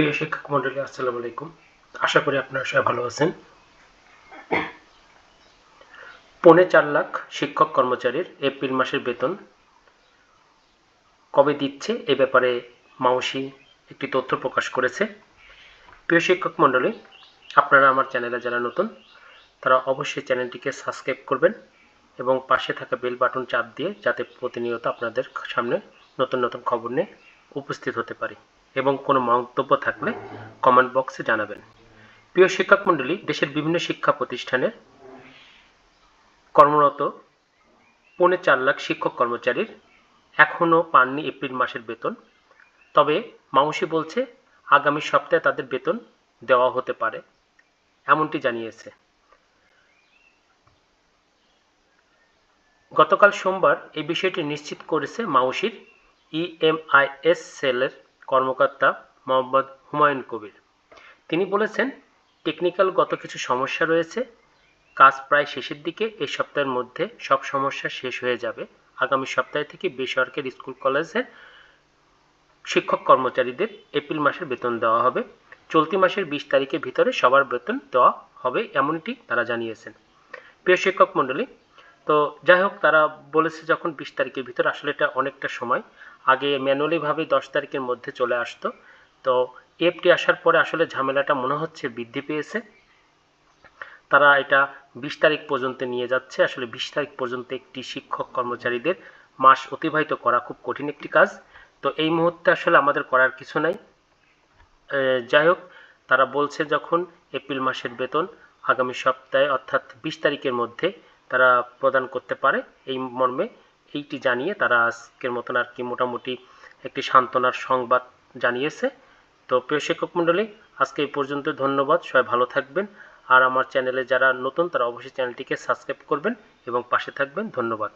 প্রিয় শিক্ষক মন্ডলী, আসসালামু আলাইকুম। আশা করি আপনারা সবাই ভালো আছেন। পৌনে চার লাখ শিক্ষক কর্মচারীর এপ্রিল মাসের বেতন কবে দিচ্ছে এ ব্যাপারে মাউসি একটি তথ্য প্রকাশ করেছে। প্রিয় শিক্ষক মন্ডলী, আপনারা আমার চ্যানেলে যারা নতুন, তারা অবশ্যই চ্যানেলটিকে সাবস্ক্রাইব করবেন এবং পাশে থাকা বেল বাটন চাপ দিয়ে যাতে প্রতিনিয়ত আপনাদের সামনে নতুন নতুন খবর নিয়ে উপস্থিত হতে পারি। এবং কোনো মন্তব্য থাকলে কমেন্ট বক্সে জানাবেন। প্রিয় শিক্ষক মণ্ডলী, দেশের বিভিন্ন শিক্ষা প্রতিষ্ঠানের কর্মরত পৌনে চার লাখ শিক্ষক কর্মচারীর এখনও পাননি এপ্রিল মাসের বেতন। তবে মাউসি বলছে, আগামী সপ্তাহে তাদের বেতন দেওয়া হতে পারে, এমনটি জানিয়েছে। গতকাল সোমবার এই বিষয়টি নিশ্চিত করেছে মাউসির ইএমআইএস সেলের কর্মকর্তা মোহাম্মদ হুমায়ুন কবির। তিনি বলেছেন টেকনিক্যাল গত কিছু সমস্যা রয়েছে। কাজ প্রায় শেষের দিকে এই সপ্তাহের মধ্যে সব সমস্যা শেষ হয়ে যাবে। আগামী সপ্তাহ থেকে বেসরকারি স্কুল, কলেজের শিক্ষক কর্মচারীদের এপ্রিল মাসের বেতন দেওয়া হবে। চলতি মাসের বিশ তারিখের ভিতরে সবার বেতন দেওয়া হবে, এমনটি তারা জানিয়েছেন। প্রিয় শিক্ষক মণ্ডলী তো যাই হোক, তারা বলেছে যখন বিশ তারিখের ভিতর, আসলে এটা অনেকটা সময়। আগে ম্যানুয়ালিভাবে দশ তারিখের মধ্যে চলে আসতো। তো এফটি আসার পরে আসলে ঝামেলাটা মনে হচ্ছে বৃদ্ধি পেয়েছে। তারা এটা বিশ তারিখ পর্যন্ত নিয়ে যাচ্ছে। আসলে বিশ তারিখ পর্যন্ত একটি শিক্ষক কর্মচারীদের মাস অতিবাহিত করা খুব কঠিন একটি কাজ। তো এই মুহূর্তে আসলে আমাদের করার কিছু নাই। যাই হোক, তারা বলছে যখন এপ্রিল মাসের বেতন আগামী সপ্তাহে, অর্থাৎ বিশ তারিখের মধ্যে তারা প্রদান করতে পারে এই মর্মে। এইটি জানিয়ে তারা আজকের মতন আর কি মোটামুটি একটি সান্ত্বনার সংবাদ জানিয়েছে। তো প্রিয় শিক্ষক মণ্ডলী, আজকে এই পর্যন্ত ধন্যবাদ। সবাই ভালো থাকবেন। আর আমার চ্যানেলে যারা নতুন, তারা অবশ্যই চ্যানেলটিকে সাবস্ক্রাইব করবেন এবং পাশে থাকবেন। ধন্যবাদ।